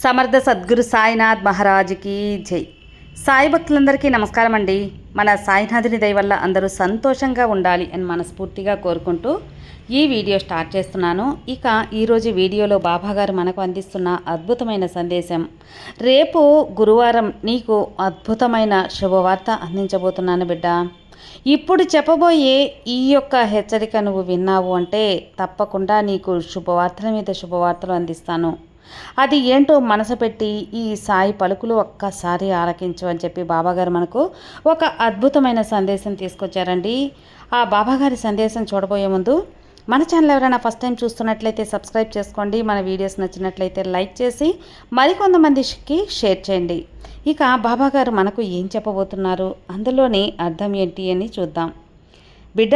సమర్థ సద్గురు సాయినాథ్ మహారాజుకి జై. సాయి భక్తులందరికీ నమస్కారం అండి మన సాయినాథుని దయ వల్ల అందరూ సంతోషంగా ఉండాలి అని మనస్ఫూర్తిగా కోరుకుంటూ ఈ వీడియో స్టార్ట్ చేస్తున్నాను. ఇక ఈరోజు వీడియోలో బాబాగారు మనకు అందిస్తున్న అద్భుతమైన సందేశం. రేపు గురువారం నీకు అద్భుతమైన శుభవార్త అందించబోతున్నాను బిడ్డ. ఇప్పుడు చెప్పబోయే ఈ యొక్క హెచ్చరిక నువ్వు విన్నావు అంటే తప్పకుండా నీకు శుభవార్తల మీద శుభవార్తలు అందిస్తాను. అది ఏంటో మనసు పెట్టి ఈ సాయి పలుకులు ఒక్కసారి ఆలకించు అని చెప్పి బాబాగారు మనకు ఒక అద్భుతమైన సందేశం తీసుకొచ్చారండి. ఆ బాబాగారి సందేశం చూడబోయే ముందు మన ఛానల్ ఎవరైనా ఫస్ట్ టైం చూస్తున్నట్లయితే సబ్స్క్రైబ్ చేసుకోండి. మన వీడియోస్ నచ్చినట్లయితే లైక్ చేసి మరికొంతమందికి షేర్ చేయండి. ఇక బాబాగారు మనకు ఏం చెప్పబోతున్నారు? అందులోని అర్థం ఏంటి అని చూద్దాం. బిడ్డ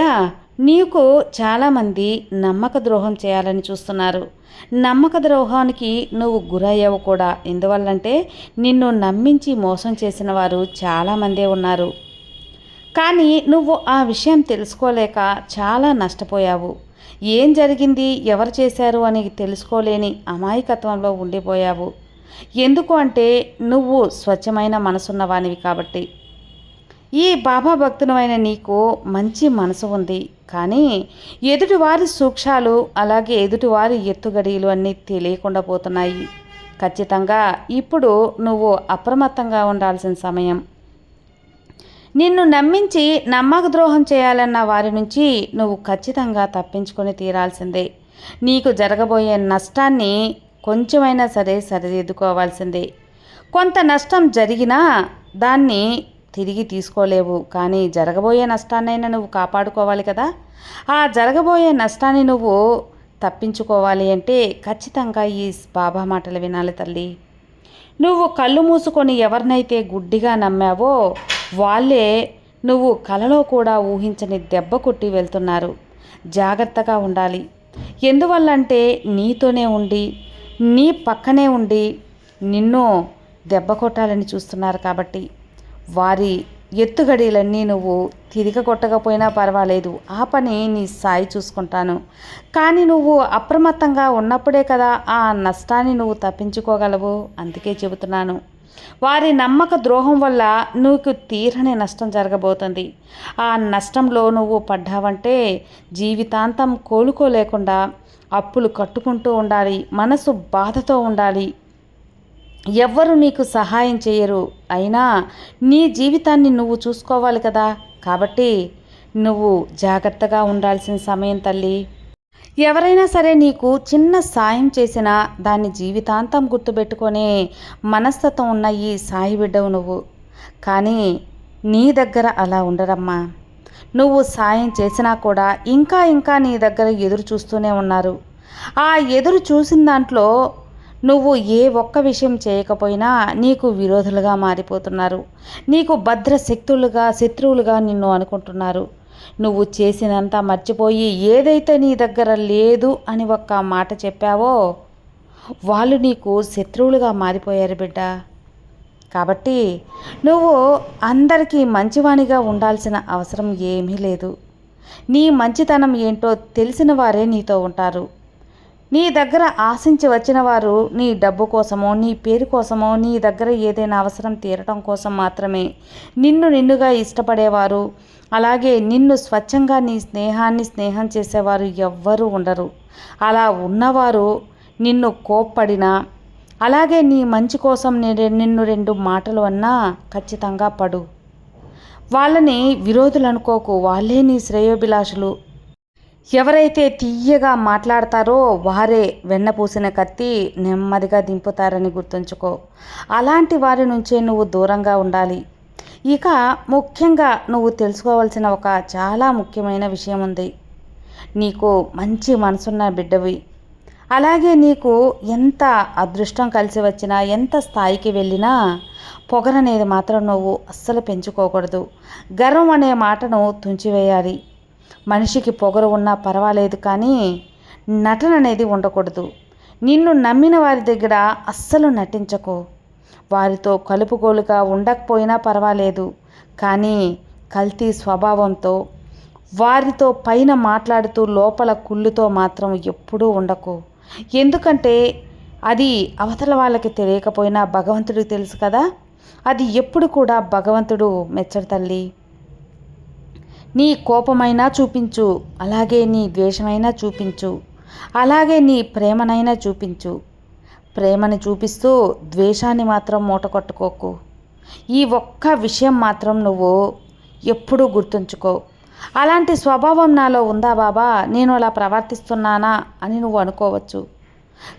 నీకు చాలామంది నమ్మక ద్రోహం చేయాలని చూస్తున్నారు. నమ్మక ద్రోహానికి నువ్వు గురయ్యావు కూడా. ఎందువల్లంటే నిన్ను నమ్మించి మోసం చేసిన వారు చాలామందే ఉన్నారు. కానీ నువ్వు ఆ విషయం తెలుసుకోలేక చాలా నష్టపోయావు. ఏం జరిగింది? ఎవరు చేశారు? అని తెలుసుకోలేని అమాయకత్వంలో ఉండిపోయావు. ఎందుకు అంటే నువ్వు స్వచ్ఛమైన మనసున్నవానివి కాబట్టి. ఈ బాబా భక్తునమైన నీకు మంచి మనసు ఉంది. కానీ ఎదుటివారి సూక్ష్మాలు అలాగే ఎదుటివారి ఎత్తుగడిలు అన్నీ తెలియకుండా పోతున్నాయి. ఖచ్చితంగా ఇప్పుడు నువ్వు అప్రమత్తంగా ఉండాల్సిన సమయం. నిన్ను నమ్మించి నమ్మక ద్రోహం చేయాలన్న వారి నుంచి నువ్వు ఖచ్చితంగా తప్పించుకొని తీరాల్సిందే. నీకు జరగబోయే నష్టాన్ని కొంచెమైనా సరే సరిదిద్దుకోవాల్సిందే. కొంత నష్టం జరిగినా దాన్ని తిరిగి తీసుకోలేవు. కానీ జరగబోయే నష్టాన్నైనా నువ్వు కాపాడుకోవాలి కదా? ఆ జరగబోయే నష్టాన్ని నువ్వు తప్పించుకోవాలి అంటే ఖచ్చితంగా ఈ బాబా మాటలు వినాలి తల్లి. నువ్వు కళ్ళు మూసుకొని ఎవరినైతే గుడ్డిగా నమ్మావో వాళ్ళే నువ్వు కలలో కూడా ఊహించని దెబ్బ కొట్టి వెళ్తున్నారు. జాగ్రత్తగా ఉండాలి. ఎందువల్లంటే నీతోనే ఉండి నీ పక్కనే ఉండి నిన్ను దెబ్బ కొట్టాలని చూస్తున్నారు కాబట్టి. వారి ఎత్తుగడీలన్నీ నువ్వు తిరిగ కొట్టకపోయినా పర్వాలేదు. ఆ పని నీ సాయి చూసుకుంటాను. కానీ నువ్వు అప్రమత్తంగా ఉన్నప్పుడే కదా ఆ నష్టాన్ని నువ్వు తప్పించుకోగలవు. అందుకే చెబుతున్నాను. వారి నమ్మక ద్రోహం వల్ల నీకు తీరని నష్టం జరగబోతుంది. ఆ నష్టంలో నువ్వు పడ్డావంటే జీవితాంతం కోలుకోలేకుండా అప్పులు కట్టుకుంటూ ఉండాలి. మనసు బాధతో ఉండాలి. ఎవ్వరు నీకు సహాయం చేయరు. అయినా నీ జీవితాన్ని నువ్వు చూసుకోవాలి కదా. కాబట్టి నువ్వు జాగ్రత్తగా ఉండాల్సిన సమయం తల్లి. ఎవరైనా సరే నీకు చిన్న సాయం చేసినా దాన్ని జీవితాంతం గుర్తుపెట్టుకునే మనస్తత్వం ఉన్న ఈ సాయి బిడ్డవు నువ్వు. కానీ నీ దగ్గర అలా ఉండరమ్మా. నువ్వు సాయం చేసినా కూడా ఇంకా ఇంకా నీ దగ్గర ఎదురు చూస్తూనే ఉన్నారు. ఆ ఎదురు చూసిన దాంట్లో నువ్వు ఏ ఒక్క విషయం చేయకపోయినా నీకు విరోధులుగా మారిపోతున్నారు. నీకు భద్ర శక్తులుగా శత్రువులుగా నిన్ను అనుకుంటున్నారు. నువ్వు చేసినంత మర్చిపోయి ఏదైతే నీ దగ్గర లేదు అని ఒక్క మాట చెప్పావో వాళ్ళు నీకు శత్రువులుగా మారిపోయారు బిడ్డ. కాబట్టి నువ్వు అందరికీ మంచివాణిగా ఉండాల్సిన అవసరం ఏమీ లేదు. నీ మంచితనం ఏంటో తెలిసిన వారే నీతో ఉంటారు. నీ దగ్గర ఆశించి వచ్చిన వారు నీ డబ్బు కోసమో నీ పేరు కోసమో నీ దగ్గర ఏదైనా అవసరం తీరటం కోసం మాత్రమే. నిన్ను నిన్నుగా ఇష్టపడేవారు అలాగే నిన్ను స్వచ్ఛంగా నీ స్నేహాన్ని స్నేహం చేసేవారు ఎవ్వరూ ఉండరు. అలా ఉన్నవారు నిన్ను కోప్పడినా అలాగే నీ మంచి కోసం నిన్ను రెండు మాటలు అన్నా ఖచ్చితంగా పడు. వాళ్ళని విరోధులు అనుకోకు వాళ్ళే నీ శ్రేయోభిలాషులు. ఎవరైతే తీయగా మాట్లాడతారో వారే వెన్నపూసిన కత్తి నెమ్మదిగా దింపుతారని గుర్తుంచుకో. అలాంటి వారి నుంచే నువ్వు దూరంగా ఉండాలి. ఇక ముఖ్యంగా నువ్వు తెలుసుకోవాల్సిన ఒక చాలా ముఖ్యమైన విషయం ఉంది. నీకు మంచి మనసున్న బిడ్డవి. అలాగే నీకు ఎంత అదృష్టం కలిసి వచ్చినా ఎంత స్థాయికి వెళ్ళినా పొగరనేది మాత్రం నువ్వు అస్సలు పెంచుకోకూడదు. గర్వం అనే మాటను తుంచివేయాలి. మనిషికి పొగరు ఉన్నా పర్వాలేదు కానీ నటన అనేది ఉండకూడదు. నిన్ను నమ్మిన వారి దగ్గర అస్సలు నటించకు. వారితో కలుపుగోలుగా ఉండకపోయినా పర్వాలేదు. కానీ కల్తీ స్వభావంతో వారితో పైన మాట్లాడుతూ లోపల కుళ్ళుతో మాత్రం ఎప్పుడూ ఉండకు. ఎందుకంటే అది అవతల వాళ్ళకి తెలియకపోయినా భగవంతుడికి తెలుసు కదా? అది ఎప్పుడు కూడా భగవంతుడు మెచ్చడు తల్లి. నీ కోపమైనా చూపించు అలాగే నీ ద్వేషమైనా చూపించు అలాగే నీ ప్రేమనైనా చూపించు. ప్రేమని చూపిస్తూ ద్వేషాన్ని మాత్రం మూట కొట్టుకోకు. ఈ ఒక్క విషయం మాత్రం నువ్వు ఎప్పుడూ గుర్తుంచుకో. అలాంటి స్వభావం నాలో ఉందా బాబా? నేను అలా ప్రవర్తిస్తున్నానా అని నువ్వు అనుకోవచ్చు.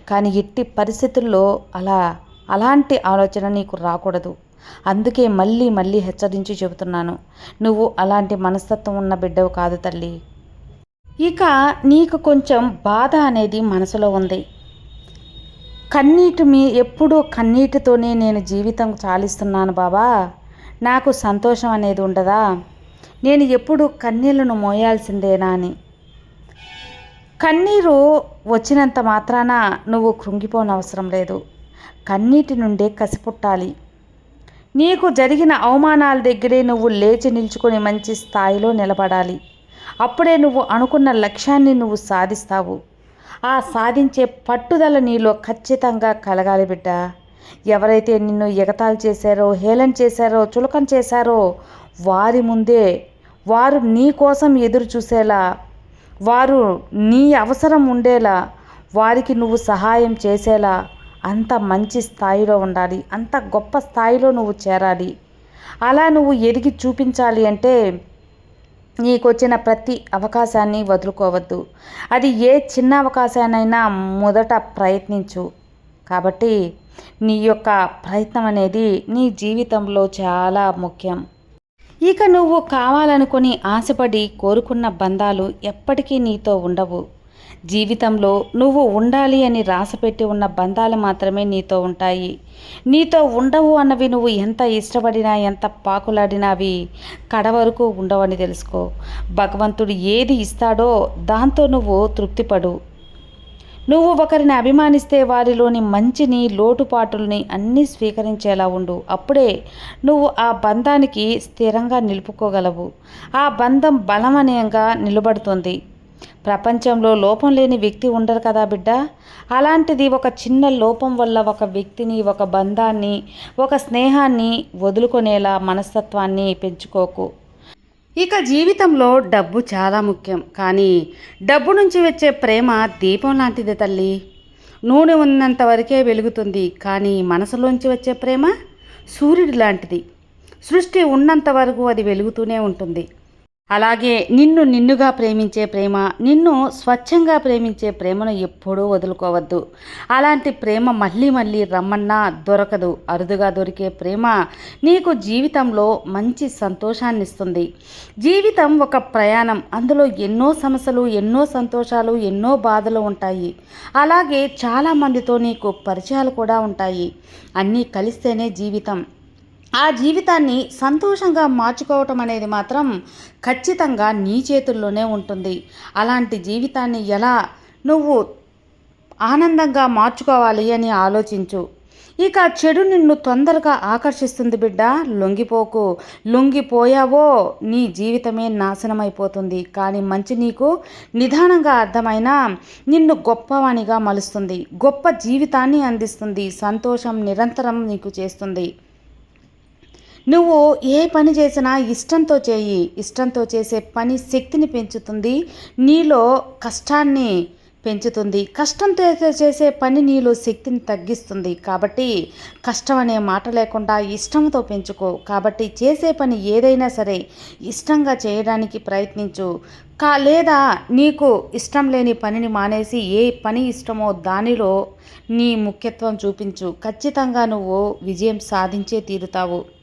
కానీ ఎట్టి పరిస్థితుల్లో అలా అలాంటి ఆలోచన నీకు రాకూడదు. అందుకే మళ్ళీ మళ్ళీ హెచ్చరించి చెబుతున్నాను. నువ్వు అలాంటి మనస్తత్వం ఉన్న బిడ్డవు కాదు తల్లి. ఇక నీకు కొంచెం బాధ అనేది మనసులో ఉంది. కన్నీటి మీ ఎప్పుడూ కన్నీటితోనే నేను జీవితం చాలిస్తున్నాను బాబా. నాకు సంతోషం అనేది ఉండదా? నేను ఎప్పుడు కన్నీళ్ళను మోయాల్సిందేనా అని కన్నీరు వచ్చినంత మాత్రాన నువ్వు కృంగిపోనవసరం లేదు. కన్నీటి నుండే కసిపుట్టాలి. నీకు జరిగిన అవమానాల దగ్గరే నువ్వు లేచి నిల్చుకొని మంచి స్థాయిలో నిలబడాలి. అప్పుడే నువ్వు అనుకున్న లక్ష్యాన్ని నువ్వు సాధిస్తావు. ఆ సాధించే పట్టుదల నీలో ఖచ్చితంగా కలగాలి బిడ్డ. ఎవరైతే నిన్ను ఎగతాళి చేశారో హేళన చేశారో చులకం చేశారో వారి ముందే వారు నీ కోసం ఎదురు చూసేలా వారు నీ అవసరం ఉండేలా వారికి నువ్వు సహాయం చేసేలా అంత మంచి స్థాయిలో ఉండాలి అంత గొప్ప స్థాయిలో నువ్వు చేరాలి. అలా నువ్వు ఎదిగి చూపించాలి అంటే నీకు వచ్చిన ప్రతి అవకాశాన్ని వదులుకోవద్దు. అది ఏ చిన్న అవకాశానైనా మొదట ప్రయత్నించు. కాబట్టి నీ యొక్క ప్రయత్నం అనేది నీ జీవితంలో చాలా ముఖ్యం. ఇక నువ్వు కావాలనుకుని ఆశపడి కోరుకున్న బంధాలు ఎప్పటికీ నీతో ఉండవు. జీవితంలో నువ్వు ఉండాలి అని రాసపెట్టి ఉన్న బంధాలు మాత్రమే నీతో ఉంటాయి. నీతో ఉండవు అన్నవి నువ్వు ఎంత ఇష్టపడినా ఎంత పాకులాడినా అవి కడ వరకు ఉండవని తెలుసుకో. భగవంతుడు ఏది ఇస్తాడో దాంతో నువ్వు తృప్తిపడు. నువ్వు ఒకరిని అభిమానిస్తే వారిలోని మంచిని లోటుపాటుల్ని అన్నీ స్వీకరించేలా ఉండు. అప్పుడే నువ్వు ఆ బంధానికి స్థిరంగా నిలుపుకోగలవు. ఆ బంధం బలమనీయంగా నిలబడుతుంది. ప్రపంచంలో లోపం లేని వ్యక్తి ఉండరు కదా బిడ్డ. అలాంటిది ఒక చిన్న లోపం వల్ల ఒక వ్యక్తిని ఒక బంధాన్ని ఒక స్నేహాన్ని వదులుకునేలా మనస్తత్వాన్ని పెంచుకోకు. ఇక జీవితంలో డబ్బు చాలా ముఖ్యం. కానీ డబ్బు నుంచి వచ్చే ప్రేమ దీపం లాంటిది తల్లి. నూనె ఉన్నంత వరకే వెలుగుతుంది. కానీ మనసులోంచి వచ్చే ప్రేమ సూర్యుడి లాంటిది. సృష్టి ఉన్నంత వరకు అది వెలుగుతూనే ఉంటుంది. అలాగే నిన్ను నిన్నుగా ప్రేమించే ప్రేమ నిన్ను స్వచ్ఛంగా ప్రేమించే ప్రేమను ఎప్పుడూ వదులుకోవద్దు. అలాంటి ప్రేమ మళ్ళీ మళ్ళీ రమ్మన్నా దొరకదు. అరుదుగా దొరికే ప్రేమ నీకు జీవితంలో మంచి సంతోషాన్ని ఇస్తుంది జీవితం ఒక ప్రయాణం. అందులో ఎన్నో సమస్యలు ఎన్నో సంతోషాలు ఎన్నో బాధలు ఉంటాయి. అలాగే చాలామందితో నీకు పరిచయాలు కూడా ఉంటాయి. అన్నీ కలిస్తేనే జీవితం. ఆ జీవితాన్ని సంతోషంగా మార్చుకోవటం అనేది మాత్రం ఖచ్చితంగా నీ చేతుల్లోనే ఉంటుంది. అలాంటి జీవితాన్ని ఎలా నువ్వు ఆనందంగా మార్చుకోవాలి అని ఆలోచించు. ఇక చెడు నిన్ను తొందరగా ఆకర్షిస్తుంది బిడ్డ లొంగిపోకు. లొంగిపోయావో నీ జీవితమే నాశనమైపోతుంది. కానీ మంచి నీకు నిదానంగా అర్థమైన నిన్ను గొప్పవాణిగా మలుస్తుంది. గొప్ప జీవితాన్ని అందిస్తుంది. సంతోషం నిరంతరం నీకు చేస్తుంది. నువ్వు ఏ పని చేసినా ఇష్టంతో చేయి. ఇష్టంతో చేసే పని శక్తిని పెంచుతుంది. నీలో కష్టాన్ని పెంచుతుంది. కష్టంతో చేసే పని నీలో శక్తిని తగ్గిస్తుంది. కాబట్టి కష్టం అనే మాట లేకుండా ఇష్టంతో పెంచుకో. కాబట్టి చేసే పని ఏదైనా సరే ఇష్టంగా చేయడానికి ప్రయత్నించు. కా లేదా నీకు ఇష్టం లేని పనిని మానేసి ఏ పని ఇష్టమో దానిలో నీ ముఖ్యత్వం చూపించు. ఖచ్చితంగా నువ్వు విజయం సాధించే తీరుతావు.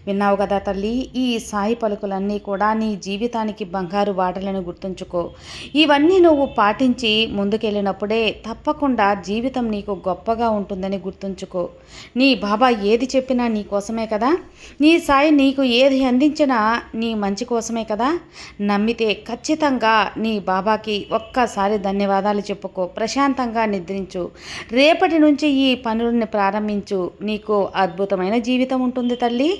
విన్నావు కదా తల్లి? ఈ సాయి పలుకులన్నీ కూడా నీ జీవితానికి బంగారు వాటలను గుర్తుంచుకో. ఇవన్నీ నువ్వు పాటించి ముందుకెళ్ళినప్పుడే తప్పకుండా జీవితం నీకు గొప్పగా ఉంటుందని గుర్తుంచుకో. నీ బాబా ఏది చెప్పినా నీ కోసమే కదా? నీ సాయి నీకు ఏది అందించినా నీ మంచి కోసమే కదా? నమ్మితే ఖచ్చితంగా నీ బాబాకి ఒక్కసారి ధన్యవాదాలు చెప్పుకో. ప్రశాంతంగా నిద్రించు. రేపటి నుంచి ఈ పనులను ప్రారంభించు. నీకు అద్భుతమైన జీవితం ఉంటుంది తల్లి.